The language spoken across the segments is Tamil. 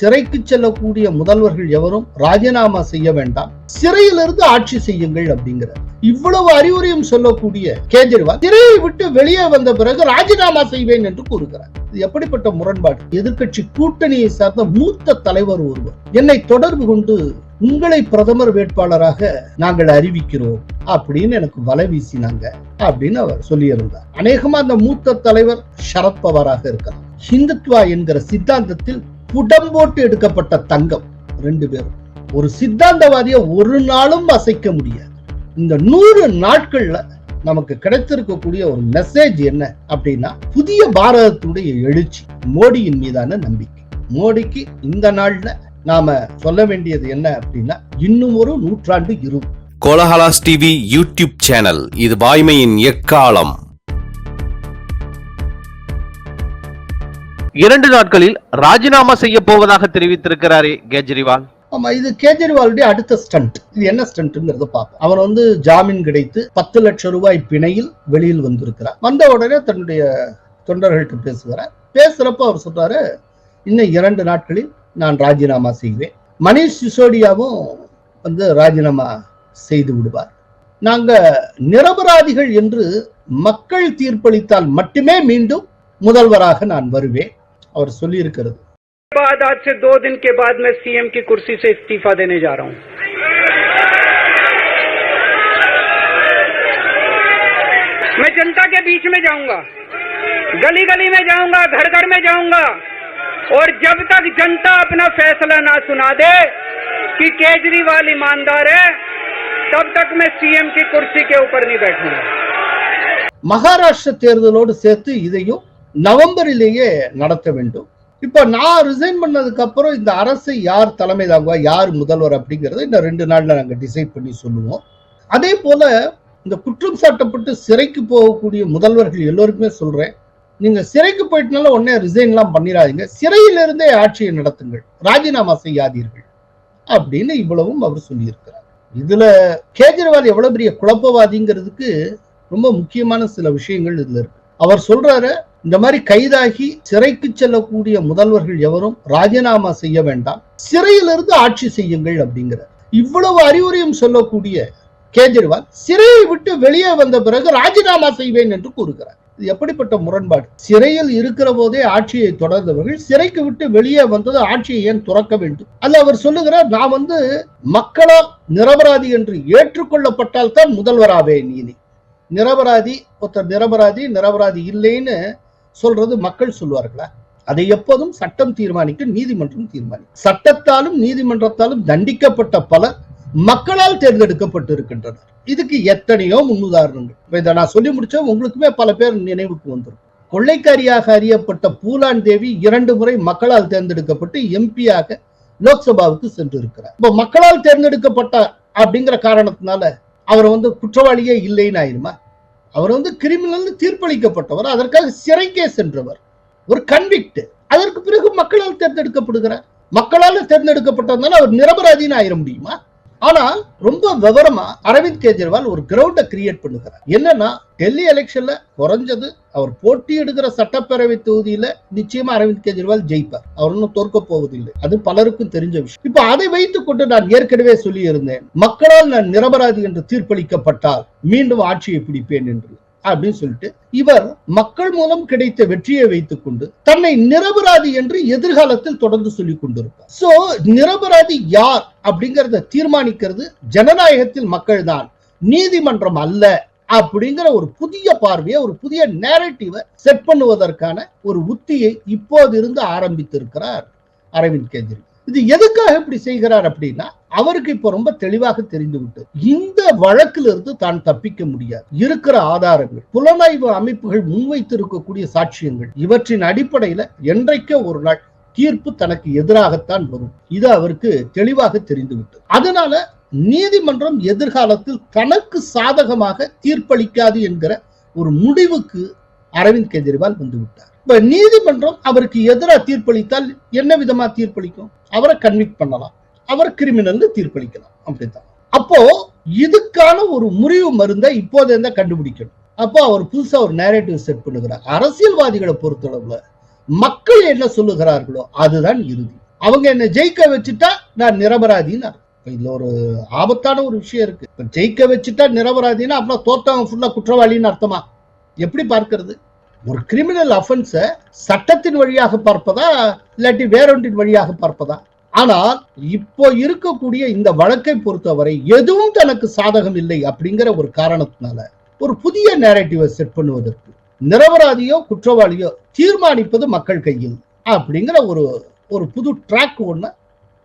சிறைக்கு செல்லக்கூடிய முதல்வர்கள் எவரும் ராஜினாமா செய்ய வேண்டாம். சிறையிலிருந்து ஆட்சி செய்யுங்கள் அப்படிங்கிறார். இவ்வளவு அறிவுரையும் சொல்லக்கூடிய கேஜ்ரிவால் சிறையை விட்டு வெளியே வந்த பிறகு ராஜினாமா செய்வேன் என்று கூறுகிறார். இது எப்படிப்பட்ட முரண்பாடு? எதிர்க்கட்சி கூட்டணியை சார்ந்த மூத்த தலைவர் ஒருவர். என்னை தொடர்பு கொண்டு உங்களை பிரதமர் வேட்பாளராக நாங்கள் அறிவிக்கிறோம் அப்படின்னு எனக்கு வலை வீசினாங்க அப்படின்னு அவர் சொல்லியிருந்தார். அநேகமா அந்த மூத்த தலைவர் சரத்பவாராக இருக்கலாம். ஹிந்துத்வா என்கிற சித்தாந்தத்தில் புடம் போட்டு எடுக்கப்பட்ட தங்கம் ரெண்டு பேரும். ஒரு சித்தாந்தவாதிய ஒரு நாளும் அசைக்க முடியாது. இந்த நூறு நாட்கள்ல நமக்கு கிடைத்திருக்கக்கூடிய ஒரு மெசேஜ் என்ன அப்படின்னா புதிய பாரதத்துடைய எழுச்சி மோடியின் மீதான நம்பிக்கை. மோடிக்கு இந்த நாள்ல நாம சொல்ல வேண்டியது என்ன அப்படின்னா இன்னும் ஒரு நூற்றாண்டு இருக்கும். கோலஹலாஸ் டிவி யூடியூப் சேனல் இது வாய்மையின் எக்காலம். இரண்டு நாட்களில் ராஜினாமா செய்ய போவதாக தெரிவித்திருக்கிறாரே கெஜ்ரிவால். ஆமா இது கேஜ்ரிவாலுடைய அடுத்த ஸ்டண்ட் இது என்ன ஸ்டண்ட்ங்கிறத பார்ப்போம். அவர் வந்து ஜாமீன் கிடைத்து பத்து லட்சம் ரூபாய் பிணையில் வெளியில் வந்திருக்கிறார் வந்த உடனே தன்னுடைய தொண்டர்கள்ட்ட பேசுகிறார். பேசுறப்ப அவர் சொல்றாரு இன்னும் இரண்டு நாட்களில் நான் ராஜினாமா செய்வேன். மணிஷ் சிசோடியாவும் வந்து ராஜினாமா செய்து விடுவார். நாங்க நிரபராதிகள் என்று மக்கள் தீர்ப்பளித்தால் மட்டுமே மீண்டும் முதல்வராக நான் வருவேன். அவர் சொல்லியிருக்கிறது बाद आज से दो दिन के बाद मैं सीएम की कुर्सी से इस्तीफा देने जा रहा हूं मैं जनता के बीच में जाऊंगा गली गली में जाऊंगा घर घर में जाऊंगा और जब तक जनता अपना फैसला ना सुना दे कि केजरीवाल ईमानदार है तब तक मैं सीएम की कुर्सी के ऊपर नहीं बैठूंगा மகாராஷ்டிர தேர்தலோடு சேர்த்து இதையும் நவம்பரிலேயே நடத்த வேண்டும். இப்போ நான் ரிசைன் பண்ணதுக்கு அப்புறம் இந்த அரசை யார் தலைமை தாங்குவா யார் முதல்வர் அப்படிங்கறத இந்த ரெண்டு நாள்ல நாங்க டிசைட் பண்ணி சொல்லுவோம். அதே போல இந்த குற்றம் சாட்டப்பட்டு சிறைக்கு போகக்கூடிய முதல்வர்கள் எல்லோருக்குமே சொல்றேன். நீங்க சிறைக்கு போயிட்டனால உடனே ரிசைன்லாம் பண்ணிடாதீங்க. சிறையிலிருந்தே ஆட்சியை நடத்துங்கள். ராஜினாமா செய்யாதீர்கள். அப்படின்னு இவ்வளவும் அவர் சொல்லியிருக்கிறார். இதுல கேஜ்ரிவால் எவ்வளவு பெரிய குழப்பவாதிங்கிறதுக்கு ரொம்ப முக்கியமான சில விஷயங்கள் இதுல இருக்கு. அவர் சொல்றாரு இந்த மாதிரி கைதாகி சிறைக்கு செல்லக்கூடிய முதல்வர்கள் எவரும் ராஜினாமா செய்ய வேண்டாம் சிறையிலிருந்து ஆட்சி செய்யுங்கள் அப்படிங்கிறார். இவ்வளவு அறிவுரையும் சொல்லக்கூடிய கேஜ்ரிவால் சிறையை விட்டு வெளியே வந்த பிறகு ராஜினாமா செய்வேன் என்று கூறுகிறார். இது எப்படிப்பட்ட முரண்பாடு? சிறையில் இருக்கிற போதே ஆட்சியை தொடர்ந்தவர்கள் சிறைக்கு விட்டு வெளியே வந்தது ஆட்சியை ஏன் துறக்க வேண்டும்? அல்ல அவர் சொல்லுகிறார் நான் வந்து மக்களால் நிரபராதி என்று ஏற்றுக்கொள்ளப்பட்டால் தான் முதல்வராவேன் நீதி நிரபராதி ஒருத்தர் நிரபராதி நிரபராதி இல்லைன்னு சொல்றது மக்கள் சொல்லுவார்களா? அதை எப்போதும் சட்டம் தீர்மானிக்கும் நீதிமன்றம் தீர்மானிக்கும் சட்டத்தாலும் நீதிமன்றத்தாலும் தண்டிக்கப்பட்ட பலர் மக்களால் தேர்ந்தெடுக்கப்பட்டு இருக்கின்றனர் இதுக்கு எத்தனையோ முன்னுதாரணங்கள். இப்ப இதை நான் சொல்லி முடிச்சா உங்களுக்குமே பல பேர் நினைவுக்கு வந்துடும் கொள்ளைக்காரியாக அறியப்பட்ட பூலான் தேவி இரண்டு முறை மக்களால் தேர்ந்தெடுக்கப்பட்டு எம்பியாக லோக்சபாவுக்கு சென்று இருக்கிறார் இப்போ மக்களால் தேர்ந்தெடுக்கப்பட்டார் அப்படிங்கிற காரணத்தினால அவர் வந்து குற்றவாளியே இல்லைன்னு ஆயிருமா? அவர் வந்து கிரிமினல் தீர்ப்பளிக்கப்பட்டவர் அதற்காக சிறைக்கே சென்றவர். ஒரு கன்விக்ட் அதற்கு பிறகு மக்களால் தேர்ந்தெடுக்கப்படுகிறார். மக்களால் தேர்ந்தெடுக்கப்பட்டதுனால அவர் நிரபராதின்னு ஆயிர முடியுமா? ஆனா ரொம்ப விவரமா அரவிந்த் கெஜ்ரிவால் ஒரு கிரவுண்ட கிரியேட் பண்ணுகிறார். என்னன்னா டெல்லி எலெக்ஷன்ல குறைஞ்சது அவர் போட்டியிடுகிற சட்டப்பேரவை தொகுதியில நிச்சயமா அரவிந்த் கெஜ்ரிவால் ஜெயிப்பார். அவர் இன்னும் தோற்க போவதில்லை. அது பலருக்கும் தெரிஞ்ச விஷயம். இப்ப அதை வைத்துக் கொண்டு நான் ஏற்கனவே சொல்லி இருந்தேன் மக்களால் நான் நிரபராதி என்று தீர்ப்பளிக்கப்பட்டால் மீண்டும் ஆட்சியை பிடிப்பேன் என்று. அப்படின்னு சொல்லிட்டு இவர் மக்கள் மூலம் கிடைத்த வெற்றியை வைத்துக் கொண்டு தன்னை நிரபராதி என்று எதிர்காலத்தில் தொடர்ந்து சொல்லிக் கொண்டிருப்பார். சோ நிரபராதி யார் அப்படிங்கறத தீர்மானிக்கிறது ஜனநாயகத்தில் மக்கள் தான் நீதிமன்றம் அல்ல அப்படிங்கிற ஒரு புதிய பார்வையை ஒரு புதிய நேரட்டிவை செட் பண்ணுவதற்கான ஒரு உத்தியை இப்போது இருந்து ஆரம்பித்திருக்கிறார் அரவிந்த் கெஜ்ரிவால். இது எதுக்காக இப்படி செய்கிறார் அப்படின்னா அவருக்கு இப்ப ரொம்ப தெளிவாக தெரிந்து விட்டு இந்த வழக்கிலிருந்து தான் தப்பிக்க முடியாது. இருக்கிற ஆதாரங்கள் புலனாய்வு அமைப்புகள் முன்வைத்திருக்கக்கூடிய சாட்சியங்கள் இவற்றின் அடிப்படையில என்றைக்கோ ஒரு நாள் தீர்ப்பு தனக்கு எதிராகத்தான் வரும். இது அவருக்கு தெளிவாக தெரிந்துவிட்டு. அதனால நீதிமன்றம் எதிர்காலத்தில் தனக்கு சாதகமாக தீர்ப்பளிக்காது என்கிற ஒரு முடிவுக்கு அரவிந்த் கெஜ்ரிவால் வந்து விட்டார் இப்ப நீதிமன்றம் அவருக்கு எதிராக தீர்ப்பளித்தால் என்ன விதமா தீர்ப்பளிக்கும்? அவரை கன்விக்ட் பண்ணலாம். அவர் கிரிமினல் தீர்ப்பளிக்கலாம். அப்படித்தான். அப்போ இதுக்கான ஒரு முறிவு மருந்தை இப்போதே தான் கண்டுபிடிக்கணும். அப்போ அவர் புதுசா ஒரு நேரேட்டிவ் செட் பண்ணுகிறார். அரசியல்வாதிகளை பொறுத்தளவுல மக்கள் என்ன சொல்லுகிறார்களோ அதுதான் இறுதி. அவங்க என்ன ஜெயிக்க வச்சுட்டா நான் நிரபராதின்னு இதுல ஒரு ஆபத்தான ஒரு விஷயம் இருக்கு. இப்ப ஜெயிக்க வச்சுட்டா நிரபராதின்னா அப்புறம் தோத்தவன் ஃபுல்லா குற்றவாளின்னு அர்த்தமா? எப்படி பார்க்கிறது? ஒரு கிரிமினல் அஃபென்ஸை சட்டத்தின் வழியாக பார்ப்பதா இல்லாட்டி வேறொன்றின் வழியாக பார்ப்பதா? ஆனால் இப்போ இருக்கக்கூடிய இந்த வழக்கை பொறுத்தவரை எதுவும் தனக்கு சாதகம் இல்லை அப்படிங்கிற ஒரு காரணத்தினால ஒரு புதிய நேரட்டிவை செட் பண்ணுவதற்கு நிரபராதியோ குற்றவாளியோ தீர்மானிப்பது மக்கள் கையில் அப்படிங்கிற ஒரு ஒரு புது ட்ராக் ஒண்ணு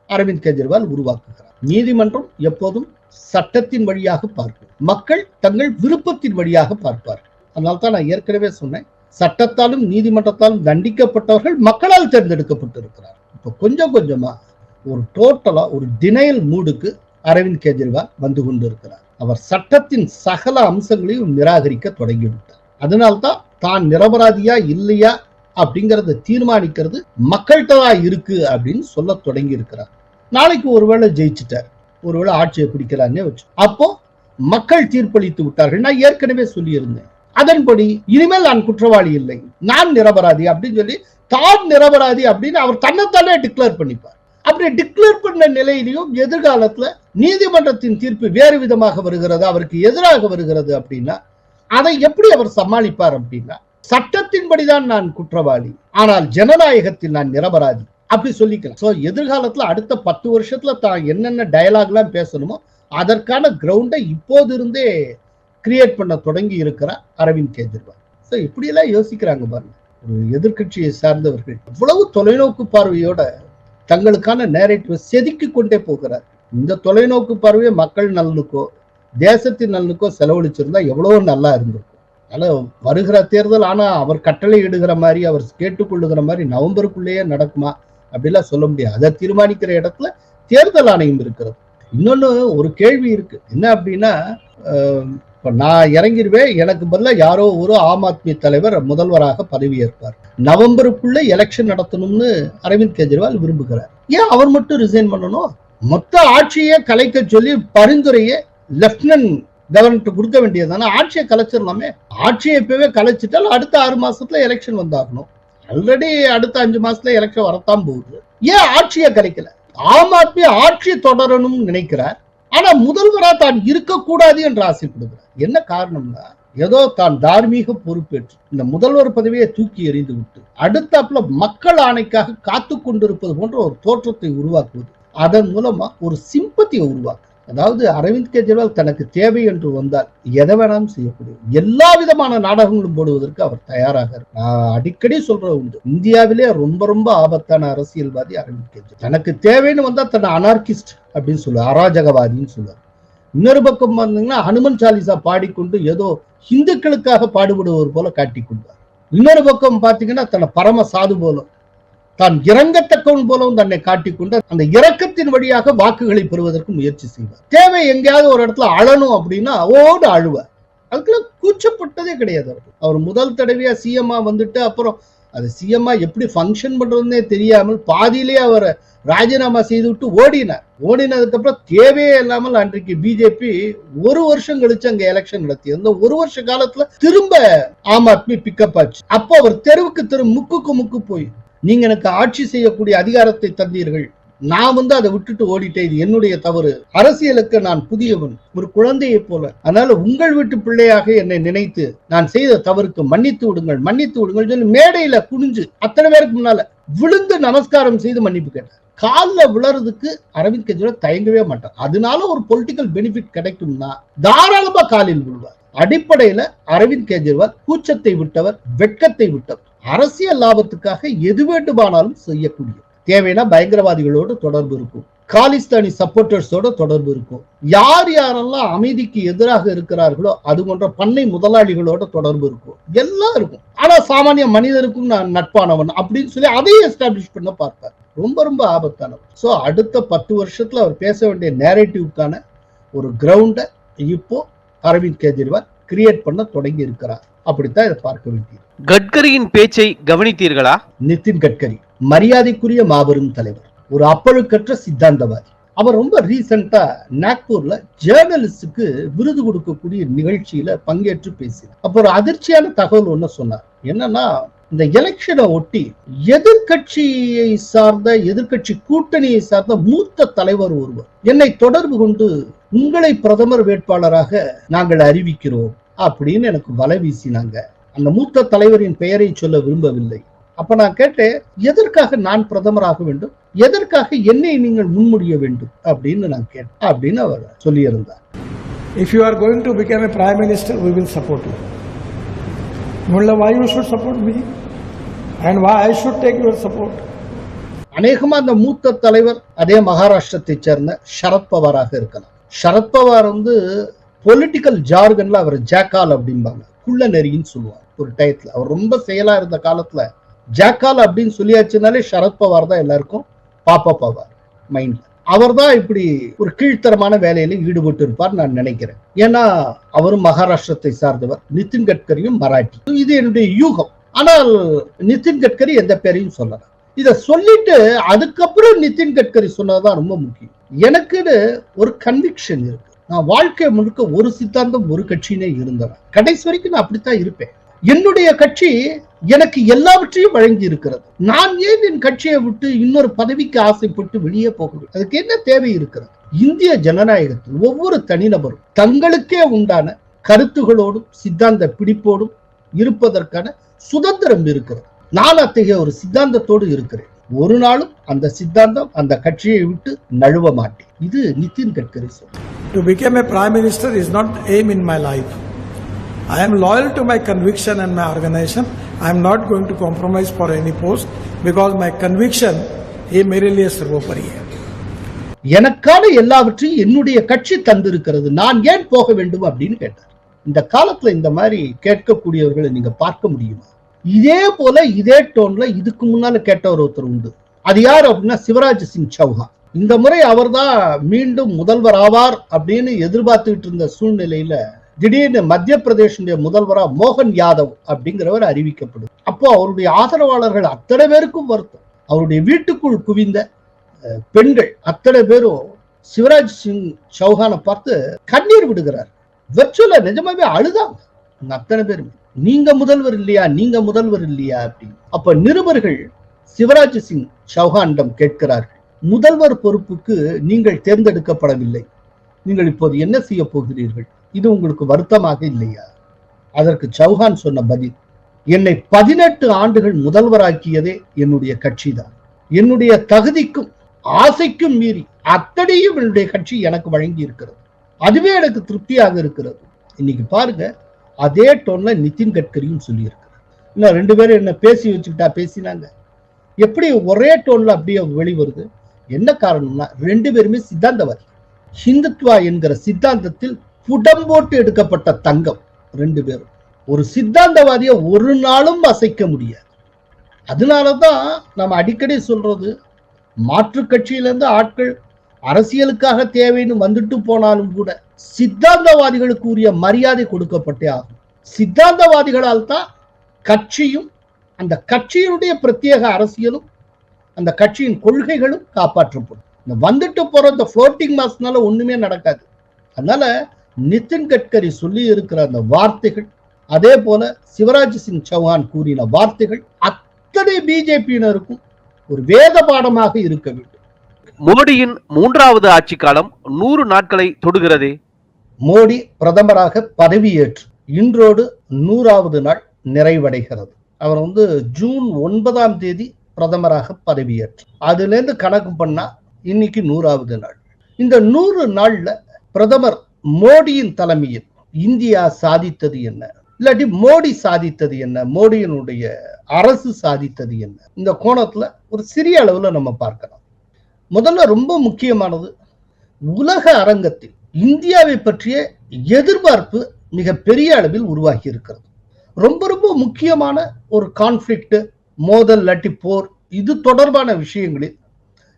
அரவிந்த் கெஜ்ரிவால் உருவாக்குகிறார். நீதிமன்றம் எப்போதும் சட்டத்தின் வழியாக பார்க்கும். மக்கள் தங்கள் விருப்பத்தின் வழியாக பார்ப்பார் அதனால தான் நான் ஏற்கனவே சொன்னேன் சட்டத்தாலும் நீதிமன்றத்தாலும் தண்டிக்கப்பட்டவர்கள் மக்களால் தேர்ந்தெடுக்கப்பட்டிருக்கிறார். இப்போ கொஞ்சம் கொஞ்சமா ஒரு டோட்டலா ஒரு டினையல் மூடுக்கு அரவிந்த் கெஜ்ரிவால் வந்து கொண்டிருக்கிறார். அவர் சட்டத்தின் சகல அம்சங்களையும் நிராகரிக்க தொடங்கிவிட்டார். அதனால்தான் தான் நிரபராதியா இல்லையா அப்படிங்கறத தீர்மானிக்கிறது மக்கள்கிட்ட தான் இருக்கு அப்படின்னு சொல்ல தொடங்கி இருக்கிறார் நாளைக்கு ஒருவேளை ஜெயிச்சுட்டார். ஒருவேளை ஆட்சியை பிடிக்கலான்னே வச்சு அப்போ மக்கள் தீர்ப்பளித்து விட்டார்கள். நான் ஏற்கனவே சொல்லியிருந்தேன். அதன்படி இனிமேல் நான் குற்றவாளி இல்லை. நான் நிரபராதி அப்படின்னு சொல்லி தான் நிரபராதி அப்படின்னு அவர் தன்னைத்தானே டிக்ளேர் பண்ணிப்பார். அப்படி டிக்ளேர் பண்ண நிலையிலையும் எதிர்காலத்துல நீதிமன்றத்தின் தீர்ப்பு வேறு விதமாக வருகிறது அவருக்கு எதிராக வருகிறது அப்படின்னா அதை எப்படி அவர் சமாளிப்பார் அப்படின்னா சட்டத்தின்படிதான் நான் குற்றவாளி ஆனால் ஜனநாயகத்தில் நான் நிரபராதி அப்படி சொல்லிக்கலாம். ஸோ எதிர்காலத்துல அடுத்த பத்து வருஷத்துல தான் என்னென்ன டயலாக்லாம் பேசணுமோ அதற்கான கிரவுண்டை இப்போது இருந்தே கிரியேட் பண்ண தொடங்கி இருக்கிறார் அரவிந்த் கெஜ்ரிவால். சோ இப்படியெல்லாம் யோசிக்கிறாங்க பாருங்க. ஒரு எதிர்க்கட்சியை சார்ந்தவர்கள் இவ்வளவு தொலைநோக்கு பார்வையோட தங்களுக்கான நேரேட்டிவை செதுக்கி கொண்டே போகிறார். இந்த தொலைநோக்கு பார்வையை மக்கள் நலனுக்கோ தேசத்தின் நலனுக்கோ செலவழிச்சிருந்தா எவ்வளவோ நல்லா இருந்திருக்கும். அதனால வருகிற தேர்தல் ஆனா அவர் கட்டளை இடுகிற மாதிரி அவர் கேட்டுக்கொள்ளுகிற மாதிரி நவம்பருக்குள்ளேயே நடக்குமா அப்படிலாம் சொல்ல முடியாது. அதை தீர்மானிக்கிற இடத்துல தேர்தல் ஆணையம் இருக்கிறது. இன்னொன்னு ஒரு கேள்வி இருக்கு. என்ன அப்படின்னா நான் இறங்கிருவேன். எனக்கு பதிலாக யாரோ ஒரு ஆம் ஆத்மி தலைவர் முதல்வராக பதவியேற்பார். நவம்பருக்குள்ள எலெக்ஷன் நடத்தணும்னு அரவிந்த் கெஜ்ரிவால் விரும்புகிறார். ஏன் அவர் மட்டும் ரிசைன் பண்ணணும்? மொத்த ஆட்சியை கலைக்க சொல்லி பரிந்துரையை லெப்டினன்ட் கவர்னர் கொடுக்க வேண்டியதுதானே? ஆட்சியை கலைச்சிடலாமே. ஆட்சியை இப்பவே கலைச்சிட்டால் அடுத்த ஆறு மாசத்துல எலெக்ஷன் வந்தாகணும். ஆல்ரெடி அடுத்த அஞ்சு மாசத்துல எலெக்ஷன் வரத்தான் போகுது. ஏன் ஆட்சியை கலைக்கல? ஆம் ஆத்மி ஆட்சி தொடரணும்னு நினைக்கிறார். ஆனா முதல்வரா தான் இருக்கக்கூடாது என்று ஆசைப்படுகிறார். என்ன காரணம்னா ஏதோ தான் தார்மீக பொறுப்பேற்று இந்த முதல்வர் பதவியை தூக்கி எறிந்து விட்டு அடுத்தாப்புல மக்கள் ஆணைக்காக காத்து கொண்டிருப்பது போன்ற ஒரு தோற்றத்தை உருவாக்குவது அதன் மூலமா ஒரு சிம்பத்தியை உருவாக்கு அதாவது அரவிந்த் கெஜ்ரிவால் தனக்கு தேவை என்று வந்தால் எதை வேணாலும் செய்யக்கூடிய எல்லா விதமான நாடகங்களும் போடுவதற்கு அவர் தயாராக இருக்கு நான் அடிக்கடி சொல்ற உண்டு. இந்தியாவிலே ரொம்ப ரொம்ப ஆபத்தான அரசியல்வாதி அரவிந்த் கெஜ்ரிவால். தனக்கு தேவைன்னு வந்தா தன்னை அனார்கிஸ்ட் அப்படின்னு சொல்லுவார் அராஜகவாதின்னு சொல்லுவார். இன்னொரு பக்கம் வந்தீங்கன்னா ஹனுமன் சாலிசா பாடிக்கொண்டு ஏதோ இந்துக்களுக்காக பாடுபடுவது போல காட்டி கொண்டார் இன்னொரு பக்கம் பார்த்தீங்கன்னா தன்னை பரம சாது போலும் தான் இறங்கத்தக்கவன் போலவும் தன்னை காட்டிக்கொண்டு அந்த இறக்கத்தின் வழியாக வாக்குகளை பெறுவதற்கு முயற்சி செய்வார். தேவை எங்கேயாவது ஒரு இடத்துல அழணும் அப்படின்னா ஓடு அழுவ. அதுக்கெல்லாம் கூச்சப்பட்டதே கிடையாது அவர் அவர் முதல் தடவையா சிஎம்மா வந்துட்டு அப்புறம் அது சிஎம்மா எப்படி ஃபங்க்ஷன் பண்றதுன்னே தெரியாமல் பாதியிலே அவரை ராஜினாமா செய்து விட்டு ஓடினார். ஓடினதுக்கு அப்புறம் தேவையே இல்லாமல் அன்றைக்கு பிஜேபி ஒரு வருஷம் கழிச்சு அங்க எலெக்ஷன் நடத்தி. அந்த ஒரு வருஷ காலத்துல திரும்ப ஆம் ஆத்மி பிக்கப் ஆச்சு. அப்போ அவர் தெருவுக்கு தெரு முக்குக்கு முக்கு போய் நீங்க எனக்கு ஆட்சி செய்யக்கூடிய அதிகாரத்தை தந்தீர்கள். நான் வந்து அதை விட்டுட்டு ஓடிட்டேன். இது என்னுடைய தவறு. அரசியலுக்கு நான் புதியவன். ஒரு குழந்தையை போல. அதனால உங்கள் வீட்டு பிள்ளையாக என்னை நினைத்து நான் செய்த தவறுக்கு மன்னித்து விடுங்கள் மன்னித்து விடுங்கள் சொல்லி மேடையில குனிஞ்சு அத்தனை பேருக்கு முன்னால விழுந்து நமஸ்காரம் செய்து மன்னிப்பு கேட்டார். காலில் விழறதுக்கு அரவிந்த் கெஜ்ரிவால் தயங்கவே மாட்டார். அதனால ஒரு பொலிட்டிக்கல் பெனிஃபிட் கிடைக்கும்னா தாராளமா காலில் விழுவார். அடிப்படையில அரவிந்த் கெஜ்ரிவால் கூச்சத்தை விட்டவர் வெட்கத்தை விட்டவர். அரசியல் லாபத்துக்காக எது வேண்டுமானாலும் செய்யக்கூடிய தேவைன்னா பயங்கரவாதிகளோடு தொடர்பு இருக்கும். காலிஸ்தானி சப்போர்ட்டர்ஸோட தொடர்பு இருக்கும். யார் யாரெல்லாம் அமைதிக்கு எதிராக இருக்கிறார்களோ அது போன்ற பண்ணை முதலாளிகளோட தொடர்பு இருக்கும். எல்லாம் இருக்கும். ஆனா சாமானிய மனிதருக்கும் நான் நட்பானவன் அப்படின்னு சொல்லி அதையும் எஸ்டாப்ளிஷ் பண்ண பார்ப்பார். ரொம்ப ரொம்ப ஆபத்தானவர். ஸோ அடுத்த பத்து வருஷத்துல அவர் பேச வேண்டிய நேரேட்டிவ்க்கான ஒரு கிரவுண்டை இப்போ அரவிந்த் கெஜ்ரிவால் கிரியேட் பண்ண தொடங்கி இருக்கிறார். அப்படித்தான் இதை பார்க்க வேண்டியது. கட்கரியின் பேச்சை கவனித்தீர்களா? நிதின் கட்கரி மரியாதைக்குரிய மாபெரும் தலைவர் ஒரு அப்பழுக்கற்ற சித்தாந்தவாதி. அவர் ரொம்ப ரீசெண்டா நாக்பூர்ல ஜேர்னலிஸ்டுக்கு விருது கொடுக்கக்கூடிய நிகழ்ச்சியில பங்கேற்று பேசினார். அப்போ ஒரு அதிர்ச்சியான தகவல் ஒண்ணு சொன்னார். என்னன்னா இந்த எலெக்ஷனை ஒட்டி எதிர்கட்சியை சார்ந்த எதிர்கட்சி கூட்டணியை சார்ந்த மூத்த தலைவர் ஒருவர் என்னை தொடர்பு கொண்டு உங்களை பிரதமர் வேட்பாளராக நாங்கள் அறிவிக்கிறோம் அப்படின்னு எனக்கு வலை வீசினாங்க. அந்த மூத்த தலைவரின் பெயரை சொல்ல விரும்பவில்லை. அப்ப நான் கேட்டேன் எதற்காக நான் பிரதமராக வேண்டும்? எதற்காக என்னை நீங்கள் முன்மொழிய வேண்டும்? அப்படின்னு நான் கேட்டேன் அப்படின்னு அவர் சொல்லியிருந்தார். If you are going to become a prime minister, we will support you. Mullah, why you should support me? And why I should take your support? அநேகமா அந்த மூத்த தலைவர் அதே மகாராஷ்டிரத்தை சேர்ந்த சரத்பவாராக இருக்கலாம். சரத்பவார் வந்து பொலிட்டிக்கல் ஜார்கன்ல அவர் ஜாக்கால் அப்படிம்பாங்க. குள்ள நெறின்னு சொல்லுவாங்க. ஒரு டயத்துல. அவர் ரொம்ப செயலா இருந்த காலத்துல ஜாக்கால் அப்படின்னு சொல்லியாச்சுனாலே சரத்பவார் தான் எல்லாருக்கும் பாப்பா பவார் மைண்ட்ல அவர் தான் இப்படி ஒரு கீழ்த்தரமான வேலையில ஈடுபட்டு இருப்பார் நான் நினைக்கிறேன். ஏன்னா அவரும் மகாராஷ்டிரத்தை சார்ந்தவர் நிதின் கட்கரியும் மராட்டி. இது என்னுடைய யூகம். ஆனால் நிதின் கட்கரி எந்த பேரையும் சொல்லலாம் இத சொல்லிட்டு அதுக்கப்புறம் நிதின் கட்கரி சொன்னதுதான் ரொம்ப முக்கியம். எனக்குன்னு ஒரு கன்விக்ஷன் இருக்கு. நான் வாழ்க்கை முழுக்க ஒரு சித்தாந்தம் ஒரு கட்சியினே இருந்தவன். கடைசி வரைக்கும் நான் அப்படித்தான் இருப்பேன். என்னுடைய கட்சி எனக்கு எல்லாவற்றையும் வழங்கி இருக்கிறது நான் ஏன் என் கட்சியை விட்டு இன்னொரு பதவிக்கு ஆசைப்பட்டு வெளியே போகணும் அதுக்கு என்ன தேவை இருக்கிறது? இந்திய ஜனநாயகத்தில் ஒவ்வொரு தனிநபரும் தங்களுக்கே உண்டான கருத்துகளோடும் சித்தாந்த பிடிப்போடும் இருப்பதற்கான சுதந்திரம் இருக்கிறது. நான் அத்தகைய ஒரு சித்தாந்தத்தோடு இருக்கிறேன். ஒரு நாளும் அந்த சித்தாந்தம் அந்த கட்சியை விட்டு நழுவ மாட்டேன். இது நிதின் கட்கரி சொல். To become a prime minister is not aim in my life. I am loyal to my conviction and my organization. I am not going to compromise for any post because my conviction he merely எனக்கான எல்லாவற்றையும் என்னுடைய கட்சி தந்திருக்கிறது. நான் ஏன் போக வேண்டும் அப்படின்னு கேட்டார். இந்த காலத்துல இந்த மாதிரி கேட்கக்கூடியவர்களை நீங்க பார்க்க முடியுமா? இதே போல இதே டோன்ல இதுக்கு முன்னால கேட்டவர் ஒருத்தர் உண்டு. அது யார் அப்படின்னா சிவராஜ் சிங் சௌஹான். இந்த முறை அவர்தான் மீண்டும் முதல்வர் ஆவார் அப்படின்னு எதிர்பார்த்துக்கிட்டு இருந்த சூழ்நிலையில திடீர்னு மத்திய பிரதேசனுடைய முதல்வரா மோகன் யாதவ் அப்படிங்கிறவர் அறிவிக்கப்படுது அப்போ அவருடைய ஆதரவாளர்கள் அத்தனை பேருக்கும் வருத்தம். அவருடைய வீட்டுக்குள் குவிந்த பெண்கள் அத்தனை பேரும் சிவராஜ் சிங் சௌஹானை பார்த்து கண்ணீர் விடுகிறார். வெர்ச்சுவலா நிஜமாவே அழுதாங்க. அத்தனை பேரும். நீங்க முதல்வர் இல்லையா? நீங்க முதல்வர் இல்லையா? அப்படின்னு. அப்ப நிருபர்கள் சிவராஜ் சிங் சௌஹானிடம் கேட்கிறார்கள். முதல்வர் பொறுப்புக்கு நீங்கள் தேர்ந்தெடுக்கப்படவில்லை. நீங்கள் இப்போது என்ன செய்ய போகிறீர்கள்? இது உங்களுக்கு வருத்தமாக இல்லையா? அதற்கு சௌஹான் சொன்ன பதில் என்னை பதினெட்டு ஆண்டுகள் முதல்வராக்கியதே என்னுடைய கட்சிதான். என்னுடைய தகுதிக்கும் ஆசைக்கும் மீறி அத்தனையும் என்னுடைய கட்சி எனக்கு வழங்கி இருக்கிறது அதுவே எனக்கு திருப்தியாக இருக்கிறது. இன்னைக்கு பாருங்க அதே டோன்ல நிதின் கட்கரியும் சொல்லியிருக்கிறார். இன்னும் ரெண்டு பேரும் என்ன பேசி வச்சுக்கிட்டா பேசினாங்க. எப்படி ஒரே டோன்ல அப்படியே வெளிவருது? என்ன காரணம்னா ரெண்டு பேருமே சித்தாந்தவாதி ஹிந்துத்வா என்கிற சித்தாந்தத்தில் புடம் போட்டு எடுக்கப்பட்ட தங்கம் ரெண்டு பேரும். ஒரு சித்தாந்தவாதியை ஒரு நாளும் அசைக்க முடியாது. அதனாலதான் நம்ம அடிக்கடி சொல்றது மாற்று கட்சியிலிருந்து ஆட்கள் அரசியலுக்காக தேவைன்னு வந்துட்டு போனாலும் கூட சித்தாந்தவாதிகளுக்கு உரிய மரியாதை கொடுக்கப்பட்டே ஆகும். சித்தாந்தவாதிகளால் தான் கட்சியும் அந்த கட்சியினுடைய பிரத்யேக அரசியலும் அந்த கட்சியின் கொள்கைகளும் காப்பாற்றப்படும். இந்த வந்துட்டு போற இந்த ஃப்ளோட்டிங் மாஸ்னால ஒண்ணுமே நடக்காது. அதனால நிதின் கட்கரி சொல்லி இருக்கிற அந்த வார்த்தைகள் அதே போல சிவராஜ் சிங் சௌஹான் கூறின வார்த்தைகள் அத்தனை பிஜேபியினருக்கும் ஒரு வேத பாடமாக இருக்க வேண்டும். மோடியின் மூன்றாவது ஆட்சி காலம் நூறு நாட்களை தொடுகிறதே? மோடி பிரதமராக பதவியேற்று இன்றோடு நூறாவது நாள் நிறைவடைகிறது. அவர் வந்து ஜூன் ஒன்பதாம் தேதி பிரதமராக பதவியேற்று. அதுல இருந்து கணக்கு பண்ணா இன்னைக்கு நூறாவது நாள். இந்த நூறு நாள்ல பிரதமர் மோடியின் தலைமையில் இந்தியா சாதித்தது என்ன? இல்லாட்டி மோடி சாதித்தது என்ன? மோடியினுடைய அரசு சாதித்தது என்ன? இந்த கோணத்துல ஒரு சிறிய அளவுல நம்ம பார்க்கலாம். முதல்ல ரொம்ப முக்கியமானது உலக அரங்கத்தில் இந்தியாவை பற்றிய எதிர்பார்ப்பு மிக பெரிய அளவில் உருவாகி இருக்கிறது. ரொம்ப ரொம்ப முக்கியமான ஒரு கான்ஃபிளிக்ட் மோதல் இல்லாட்டி போர் இது தொடர்பான விஷயங்களில்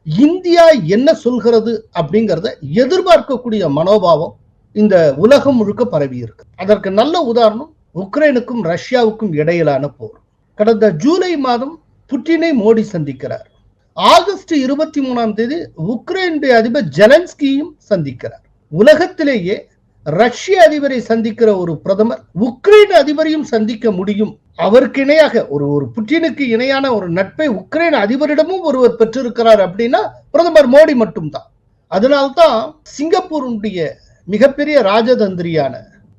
இந்தியா என்ன சொல்கிறது அப்படிங்கிறத எதிர்பார்க்கக்கூடிய மனோபாவம் இந்த உலகம் முழுக்க பரவி இருக்கு. அதற்கு நல்ல உதாரணம் உக்ரைனுக்கும் ரஷ்யாவுக்கும் இடையிலான போர். கடந்த ஜூலை மாதம் புட்டினை மோடி சந்திக்கிறார். ஆகஸ்ட் இருபத்தி மூணாம் தேதி உக்ரைனுடைய அதிபர் ஜெலன்ஸ்கியும் சந்திக்கிறார். உலகத்திலேயே ரஷ்ய அதிபரை சந்திக்கிற ஒரு பிரதமர் உக்ரைன் அதிபரையும் சந்திக்க முடியும். அவருக்கு இணையாக ஒரு ஒரு புட்டினுக்கு இணையான ஒரு நட்பை உக்ரைன் அதிபரிடமும் ஒருவர் பெற்றிருக்கிறார் அப்படின்னா பிரதமர் மோடி மட்டும்தான். அதனால்தான் சிங்கப்பூருடைய மிகப்பெரிய ராஜதந்திரியான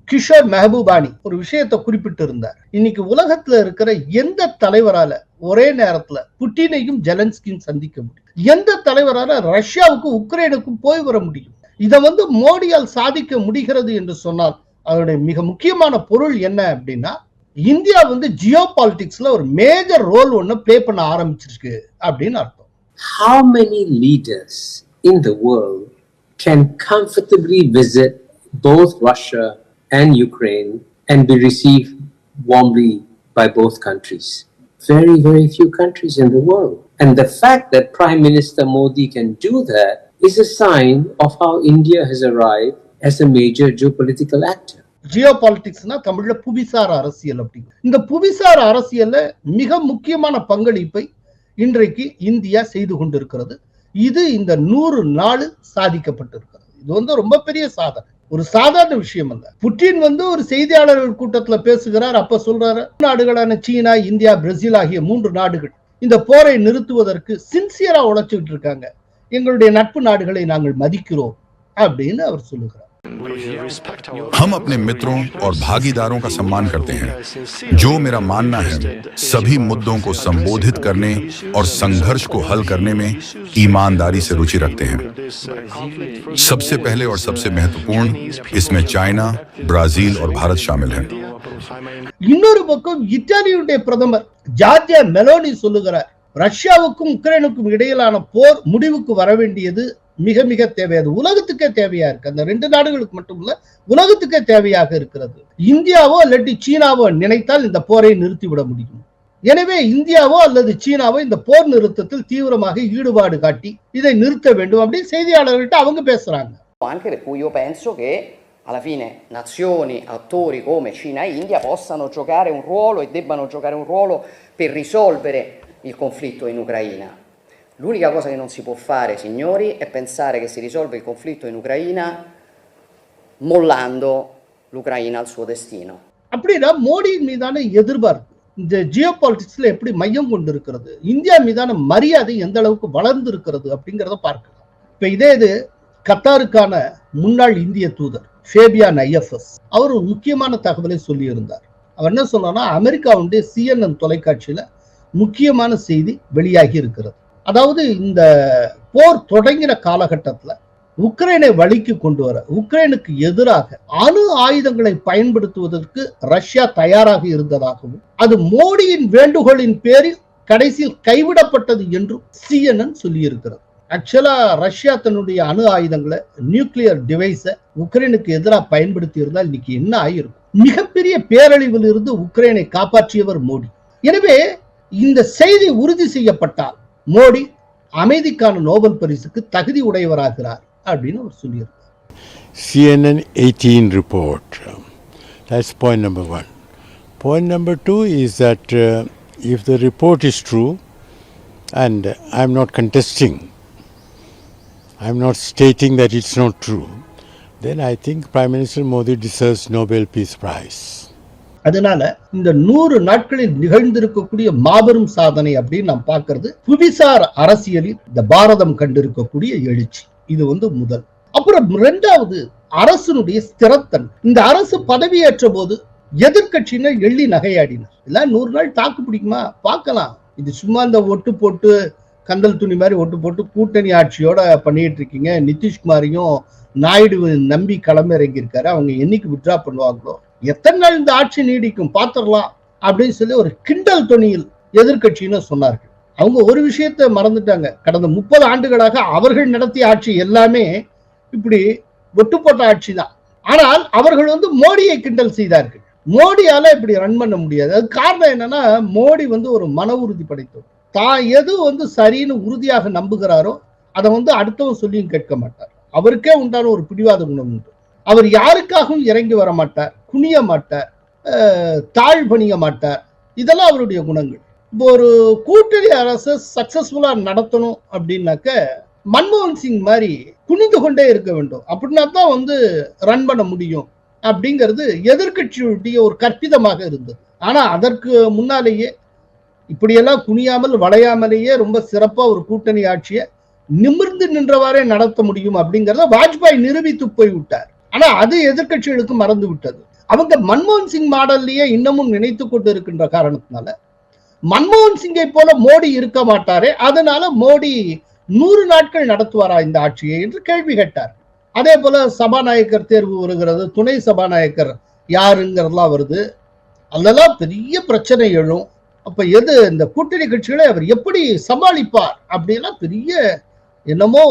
கிஷோர் மெஹபூபானி ஒரு விஷயத்தை குறிப்பிட்டு இருந்தார் இன்னைக்கு உலகத்துல இருக்கிற எந்த தலைவரால ஒரே நேரத்துல புட்டினையும் ஜெலன்ஸ்கியும் சந்திக்க முடியும்? எந்த தலைவரால ரஷ்யாவுக்கும் உக்ரைனுக்கும் போய் வர முடியும்? இதை வந்து மோடியால் சாதிக்க முடிகிறது என்று சொன்னால் அதனுடைய மிக முக்கியமான பொருள் என்ன அப்படின்னா இந்தியா வந்து ஜியோ பாலிடிக்ஸ்ல ஒரு மேஜர் ரோல் ஒன்னு பிளே பண்ண ஆரம்பிச்சிருக்கு அப்படின்னு அர்த்தம். How many leaders in the world can comfortably visit both Russia and Ukraine and be received warmly by both countries? Very, very few countries in the world. And the fact that Prime Minister Modi can do that is a sign of how India has arrived as a major geopolitical actor. Geo பாலிடிக்ஸ்னா தமிழ்ல புவிசார் அரசியல் அப்படிங்க இந்த புவிசார் அரசியல்ல மிக முக்கியமான பங்களிப்பை இன்றைக்கு இந்தியா செய்து கொண்டிருக்கிறது இது இந்த நூறு நாள் சாதிக்கப்பட்டிருக்கிறது. இது வந்து ரொம்ப பெரிய சாதனை. ஒரு சாதாரண விஷயம் அல்ல. புட்டின் வந்து ஒரு செய்தியாளர்கள் கூட்டத்துல பேசுகிறார் அப்ப சொல்றாரு நாடுகளான சீனா இந்தியா பிரேசில் ஆகிய மூன்று நாடுகள் இந்த போரை நிறுத்துவதற்கு சின்சியரா உழைச்சிட்டு இருக்காங்க. எங்களுடைய நட்பு நாடுகளை நாங்கள் மதிக்கிறோம். அப்படின்னு அவர் சொல்லுகிறார். हम अपने मित्रों और भागीदारों का सम्मान करते हैं जो मेरा मानना है सभी मुद्दों को संबोधित करने और संघर्ष को हल करने में ईमानदारी से रुचि रखते हैं सबसे पहले और सबसे महत्वपूर्ण इसमें चाइना ब्राजील और भारत शामिल हैं இன்னொரு பக்கம் இத்தாலியுடைய பிரதமர் ஜார்ஜியா மெலோனி சொல்லுகிறார் ரஷ்யாவுக்கும் உக்ரைனுக்கும் இடையிலான போர் முடிவுக்கு வர வேண்டியது மிக மிக தேவை அது உலகத்துக்கே தேவையா இருக்கு. அந்த ரெண்டு நாடுகளுக்கு மட்டும் இல்ல உலகத்துக்கே தேவையாக இருக்கிறது. இந்தியாவோ இல்லாட்டி சீனாவோ நினைத்தால் இந்த போரை நிறுத்திவிட முடியும். எனவே இந்தியாவோ அல்லது சீனாவோ இந்த போர் நிறுத்தத்தில் தீவிரமாக ஈடுபாடு காட்டி இதை நிறுத்த வேண்டும் அப்படின்னு செய்தியாளர்கள்ட்ட அவங்க பேசுறாங்க. Anche per cui io penso che alla fine nazioni, attori come Cina e India possano giocare un ruolo e debbano giocare un ruolo per risolvere il conflitto in Ucraina. L'unica cosa che non si può fare, signori, è pensare che si risolve il conflitto in Ucraina mollando l'Ucraina al suo destino. அப்படின்னா மோடியின் மீதான எதிர்பார்ப்பு. இந்த ஜியோ பாலிட்டிக்ஸ்ல எப்படி மையம் கொண்டு இருக்கிறது இந்தியா மீதான மரியாதை எந்த அளவுக்கு வளர்ந்து இருக்கிறது அப்படிங்கிறத பார்க்கலாம். இப்ப இதே இது கத்தாருக்கான முன்னாள் இந்திய தூதர் ஃபேபியான் ஐஎஃப்எஸ் அவர் ஒரு முக்கியமான தகவலை சொல்லியிருந்தார். அவர் என்ன சொன்னார்னா அமெரிக்காவுடைய சிஎன்என் தொலைக்காட்சியில முக்கியமான செய்தி வெளியாகி இருக்கிறது. அதாவது இந்த போர் தொடங்கின காலகட்டத்தில் உக்ரைனை வழிக்கு கொண்டு வர உக்ரைனுக்கு எதிராக அணு ஆயுதங்களை பயன்படுத்துவதற்கு ரஷ்யா தயாராக இருந்ததாகவும் அது மோடியின் வேண்டுகோளின் பேரில் கடைசியில் கைவிடப்பட்டது என்றும் சிஎன்என் சொல்லியிருக்கிறது. ஆக்சுவலா ரஷ்யா தன்னுடைய அணு ஆயுதங்களை நியூக்ளியர் டிவைஸை உக்ரைனுக்கு எதிராக பயன்படுத்தி இருந்தால் இன்னைக்கு என்ன ஆகிருக்கும் மிகப்பெரிய பேரழிவில் இருந்து உக்ரைனை காப்பாற்றியவர் மோடி. எனவே இந்த செய்தி உறுதி செய்யப்பட்டால் மோடி அமைதிக்கான நோபல் பரிசுக்கு தகுதி உடையவராகிறார் அப்படின்னு அவர் சொல்லியிருக்கார் CNN 18 report. Um, That's point number one. Point number two is that uh, if the report is true, and I'm not contesting, I'm not stating that it's not true, then I think Prime Minister Modi deserves Nobel Peace Prize. அதனால இந்த நூறு நாட்களில் நிகழ்ந்திருக்கக்கூடிய மாபெரும் சாதனை அப்படின்னு நாம் பார்க்கறது புவிசார் அரசியலில் இந்த பாரதம் கண்டிருக்கக்கூடிய எழுச்சி. இது வந்து முதல். அப்புறம் இரண்டாவது அரசனுடைய ஸ்திரத்தன். இந்த அரசு பதவியேற்ற போது எதிர்கட்சியினர் எள்ளி நகையாடினர். எல்லாம் நூறு நாள் தாக்கு பிடிக்குமா? பார்க்கலாம். இது சும்மா இந்த ஒட்டு போட்டு கந்தல் துணி மாதிரி ஒட்டு போட்டு கூட்டணி ஆட்சியோட பண்ணிட்டு இருக்கீங்க. நிதிஷ்குமாரையும் நாயுடு நம்பி களமிறங்கி இருக்காரு அவங்க என்னைக்கு வித்ரா பண்ணுவாங்களோ? எத்தனை நாள் இந்த ஆட்சி நீடிக்கும் பார்த்துடலாம் அப்படின்னு சொல்லி ஒரு கிண்டல் துணியில் எதிர்கட்சியினர் சொன்னார்கள். அவங்க ஒரு விஷயத்தை மறந்துட்டாங்க. கடந்த முப்பது ஆண்டுகளாக அவர்கள் நடத்திய ஆட்சி எல்லாமே இப்படி ஒட்டுப்பட்ட ஆட்சி தான். ஆனால் அவர்கள் வந்து மோடியை கிண்டல் செய்தார்கள். மோடியால இப்படி ரன் பண்ண முடியாது. அது காரணம் என்னன்னா மோடி வந்து ஒரு மன உறுதி படைத்தவர். தான் எது வந்து சரின்னு உறுதியாக நம்புகிறாரோ அதை வந்து அடுத்தவன் சொல்லியும் கேட்க மாட்டார். அவருக்கே உண்டான ஒரு பிடிவாத குணம் உண்டு. அவர் யாருக்காகவும் இறங்கி வர மாட்டார். குனிய மாட்டார் தாழ் பணிய மாட்டார் இதெல்லாம் அவருடைய குணங்கள். இப்போ ஒரு கூட்டணி அரசு சக்சஸ்ஃபுல்லா நடத்தணும் அப்படின்னாக்க மன்மோகன் சிங் மாதிரி குனிந்து கொண்டே இருக்க வேண்டும். அப்படின்னா தான் வந்து ரன் பண்ண முடியும். அப்படிங்கிறது எதிர்க்கட்சியுடைய ஒரு கற்பிதமாக இருந்தது. ஆனா அதற்கு முன்னாலேயே இப்படியெல்லாம் குனியாமல் வளையாமலேயே ரொம்ப சிறப்பா ஒரு கூட்டணி ஆட்சியை நிமிர்ந்து நின்றவாறே நடத்த முடியும் அப்படிங்கிறத வாஜ்பாய் நிரூபித்து போய் விட்டார் ஆனா அது எதிர்க்கட்சிகளுக்கு மறந்து விட்டது. அவங்க மன்மோகன் சிங் மாடல்லையே இன்னமும் நினைத்து கொண்டு இருக்கின்ற காரணத்தினால மன்மோகன் சிங்கை போல மோடி இருக்க மாட்டாரே அதனால மோடி நூறு நாட்கள் நடத்துவாரா இந்த ஆட்சியை என்று கேள்வி கேட்டார். அதே போல சபாநாயகர் தேர்வு வருகிறது துணை சபாநாயகர் யாருங்கிறதெல்லாம் வருது. அதெல்லாம் பெரிய பிரச்சனை எழும். அப்ப எது இந்த கூட்டணி கட்சிகளை அவர் எப்படி சமாளிப்பார் அப்படின்னா பெரிய என்னமோ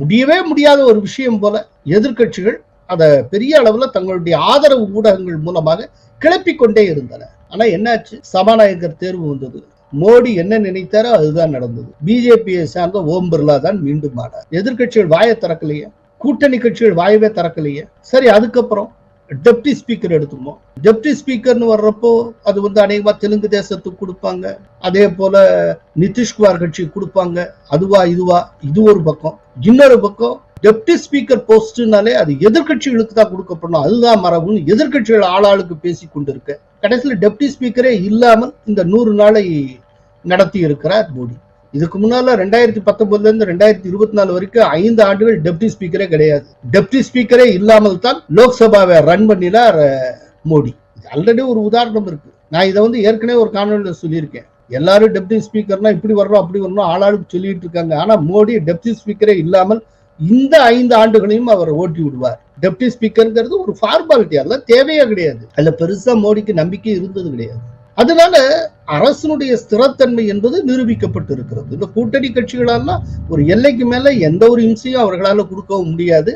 முடியவே முடியாத ஒரு விஷயம் போல எதிர்க்கட்சிகள் அதை பெரிய அளவில் தங்களுடைய ஆதரவு ஊடகங்கள் மூலமாக கிளப்பிக் கொண்டே இருந்தன. ஆனா என்னாச்சு? சபாநாயகர் தேர்வு வந்தது. மோடி என்ன நினைத்தாரோ அதுதான் நடந்தது. பிஜேபியை சார்ந்த ஓம் பிர்லா தான் மீண்டும் ஆனார். எதிர்க்கட்சிகள் வாயை திறக்கலையே? கூட்டணி கட்சிகள் வாயவே திறக்கலையே? சரி அதுக்கப்புறம் டெப்டி ஸ்பீக்கர் எடுத்துப்போம் டெப்டி ஸ்பீக்கர்னு வர்றப்போ அது வந்து அநேகமா தெலுங்கு தேசத்துக்கு கொடுப்பாங்க. அதே போல நிதிஷ்குமார் கட்சி கொடுப்பாங்க. அதுவா இதுவா இது ஒரு பக்கம். இன்னொரு பக்கம் டெப்டி ஸ்பீக்கர் போஸ்ட்னாலே அது எதிர்க்கட்சிகளுக்கு தான் கொடுக்கப்படணும். அதுதான் மரபுன்னு எதிர்க்கட்சிகள் ஆளாளுக்கு பேசி கொண்டிருக்க. கடைசியில் டெப்டி ஸ்பீக்கரே இல்லாமல் இந்த நூறு நாளை நடத்தி இருக்கிறார் மோடி. இதுக்கு முன்னால ரெண்டாயிரத்தி பத்தொன்பதுல இருந்து ரெண்டாயிரத்தி இருபத்தி நாலு வரைக்கும் ஐந்து ஆண்டுகள் டெப்டி ஸ்பீக்கரே கிடையாது. டெப்டி ஸ்பீக்கரே இல்லாமல் தான் லோக்சபாவை ரன் பண்ணினார் மோடி. ஆல்ரெடி ஒரு உதாரணம் இருக்கு. நான் இதை வந்து ஏற்கனவே ஒரு காணொலியில் சொல்லியிருக்கேன். எல்லாரும் டெப்டி ஸ்பீக்கர்னா இப்படி வரணும் அப்படி வரணும் ஆளாளுக்கு சொல்லிட்டு இருக்காங்க. ஆனா மோடி டெப்டி ஸ்பீக்கரே இல்லாமல் இந்த ஐந்து ஆண்டுகளையும் அவர் ஓட்டி விடுவார். டெப்டி ஸ்பீக்கர்ங்கிறது ஒரு ஃபார்மாலிட்டி அதெல்லாம் தேவையே கிடையாது. அதுல பெருசா மோடிக்கு நம்பிக்கை இருந்தது கிடையாது. அதனால அரசனுடைய ஸ்திரத்தன்மை என்பது நிரூபிக்கப்பட்டு இருக்கிறது இந்த கூட்டணி கட்சிகளெல்லாம் ஒரு எல்லைக்கு மேல எந்த ஒரு இம்சையும் அவர்களால கொடுக்கவும் முடியாது.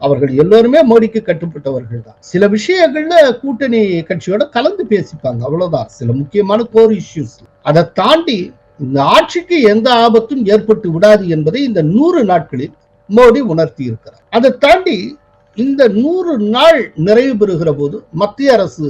அவர்கள் எல்லோருமே மோடிக்கு கட்டுப்பட்டவர்கள் தான். சில விஷயங்கள்ல கூட்டணி கட்சியோட கலந்து பேசிப்பாங்க அவ்வளவுதான். சில முக்கியமான கோர் இஷ்யூஸ் அதை தாண்டி இந்த ஆட்சிக்கு எந்த ஆபத்தும் ஏற்பட்டு விடாது என்பதை இந்த நூறு நாட்களில் மோடி உணர்த்தி இருக்கிறார் அதை தாண்டி இந்த நூறு நாள் நிறைவு பெறுகிற போது மத்திய அரசு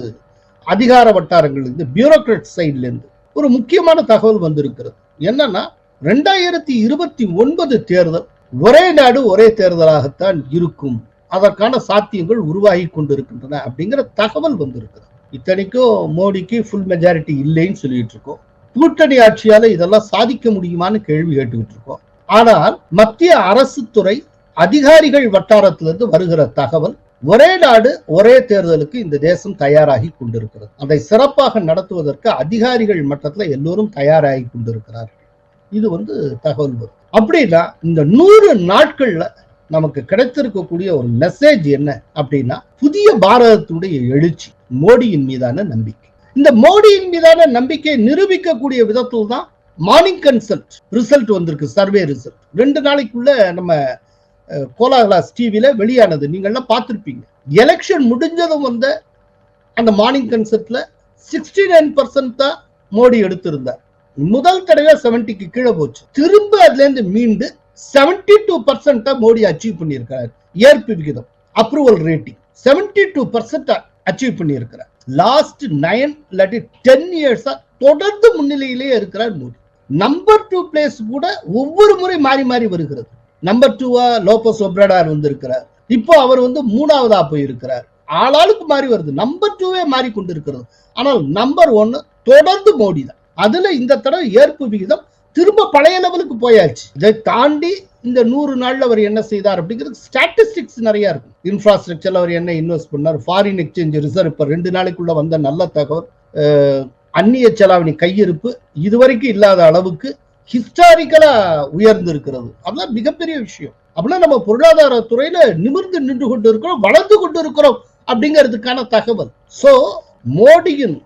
அதிகார வட்டாரங்கள் இருந்து பியூரோக்ராட் சைட்ல இருந்து ஒரு முக்கியமான தகவல் வந்திருக்கிறது. என்னன்னா ரெண்டாயிரத்தி இருபத்தி ஒன்பது தேர்தல் ஒரே நாடு ஒரே தேர்தலாகத்தான் இருக்கும். அதற்கான சாத்தியங்கள் உருவாகி கொண்டிருக்கின்றன அப்படிங்கிற தகவல் வந்திருக்கிறது. இத்தனைக்கும் மோடிக்கு ஃபுல் மெஜாரிட்டி இல்லைன்னு சொல்லிட்டு இருக்கோம். கூட்டணி ஆட்சியால இதெல்லாம் சாதிக்க முடியுமான்னு கேள்வி கேட்டுக்கிட்டு இருக்கோம். ஆனால் மத்திய அரசு துறை அதிகாரிகள் வட்டாரத்திலிருந்து வருகிற தகவல் ஒரே நாடு ஒரே தேர்தலுக்கு இந்த தேசம் தயாராகி கொண்டிருக்கிறது. அதை சிறப்பாக நடத்துவதற்கு அதிகாரிகள் மட்டத்துல எல்லோரும் தயாராகி கொண்டிருக்கிறார்கள். இது வந்து தகவல் வரும். அப்படின்னா இந்த நூறு நாட்கள்ல நமக்கு கிடைத்திருக்கக்கூடிய ஒரு மெசேஜ் என்ன அப்படின்னா புதிய பாரதத்துடைய எழுச்சி மோடியின் மீதான நம்பிக்கை. இந்த மோடியின் மீதான நம்பிக்கையை நிரூபிக்கக்கூடிய விதத்தில் தான் மார்னிங் கன்சல்ட் ரிசல்ட் வந்திருக்கு. சர்வே ரிசல்ட் ரெண்டு நாளைக்குள்ள நம்ம கோலாகலாஸ் டிவியில வெளியானது. நீங்கள்லாம் பார்த்திருப்பீங்க. எலெக்ஷன் முடிஞ்சதும் வந்த அந்த மார்னிங் கன்சல்ட்ல சிக்ஸ்டி நைன் பர்சன்ட் தான் மோடி எடுத்திருந்தார். முதல் தடவை செவன்டிக்கு கீழே போச்சு. திரும்ப அதுல இருந்து மீண்டு seventy two percent Modi achieve பண்ணியிருக்காரு. ஏற்பு விகிதம் approval rating seventy two percent achieve பண்ணியிருக்கிறார். லாஸ்ட் நைன் இல்லாட்டி டென் இயர்ஸா தொடர்ந்து முன்னிலையிலேயே இருக்கிறார் மோடி. நம்பர் டூ பிளேஸ் கூட ஒவ்வொரு முறை மாறி மாறி வருகிறது. நம்பர் டூவா லோபஸ் ஒப்ரடார் வந்திருக்கிறார். இப்போ அவர் வந்து மூணாவதா போயிருக்கிறார். ஆளாளுக்கு மாறி வருது. நம்பர் டூவே மாறி கொண்டிருக்கிறது. ஆனால் நம்பர் ஒன்னு தொடர்ந்து மோடி தான். அதுல இந்த தடவை ஏற்பு விகிதம் திரும்ப பழைய லெவலுக்கு போயாச்சு. இதை தாண்டி இந்த நூறு நாள்ல அவர் என்ன செய்தார் அப்படிங்கிறது ஸ்டாட்டிஸ்டிக்ஸ் நிறைய இருக்கும். இன்ஃப்ராஸ்ட்ரக்சர்ல அவர் என்ன இன்வெஸ்ட் பண்ணார்? ஃபாரின் எக்ஸ்சேஞ்ச் ரிசர்வ் இப்போ ரெண்டு நாளைக்குள்ள வந்த நல்ல தகவல் அந்நிய செலாவணி கையிருப்பு இதுவரைக்கும் இல்லாத அளவுக்கு ஹிஸ்டாரிக்கலா உயர்ந்து இருக்கிறது அதெல்லாம் மிகப்பெரிய விஷயம். அப்படின்னா நம்ம பொருளாதார துறையில நிமிர்ந்து நின்று கொண்டு இருக்கிறோம் வளர்ந்து கொண்டு இருக்கிறோம் அப்படிங்கிறதுக்கான தகவல். சோ மோடியின்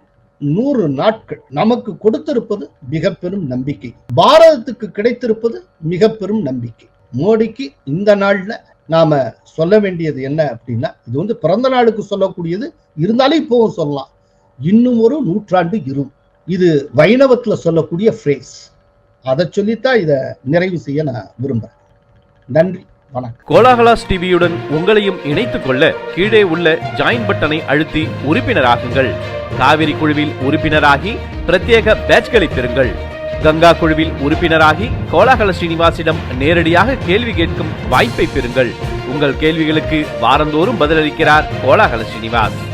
நூறு நாட்கள் நமக்கு கொடுத்திருப்பது மிக பெரும் நம்பிக்கை. பாரதத்துக்கு கிடைத்திருப்பது மிக பெரும் நம்பிக்கை. மோடிக்கு இந்த நாள்ல நாம சொல்ல வேண்டியது என்ன அப்படின்னா இது வந்து பிறந்த நாளுக்கு சொல்லக்கூடியது இருந்தாலும் இப்பவும் சொல்லலாம். இன்னும் ஒரு நூற்றாண்டு இரும். இது வைணவத்துல சொல்லக்கூடிய ஃப்ரேஸ் அதை சொல்லித்தான் இதை நிறைவு செய்ய நான் விரும்புறேன். நன்றி வணக்கம். கோலாகலாஸ் டிவியுடன் உங்களையும் இணைத்துக் கொள்ள கீழே உள்ள ஜாயின் பட்டனை அழுத்தி உறுப்பினராகுங்கள். காவிரி குழுவில் உறுப்பினராகி பிரத்யேக பேட்ச்களை பெறுங்கள். கங்கா குழுவில் உறுப்பினராகி கோலாகல ஸ்ரீனிவாசிடம் நேரடியாக கேள்வி கேட்கும் வாய்ப்பை பெறுங்கள். உங்கள் கேள்விகளுக்கு வாரந்தோறும் பதிலளிக்கிறார் கோலாகல Srinivas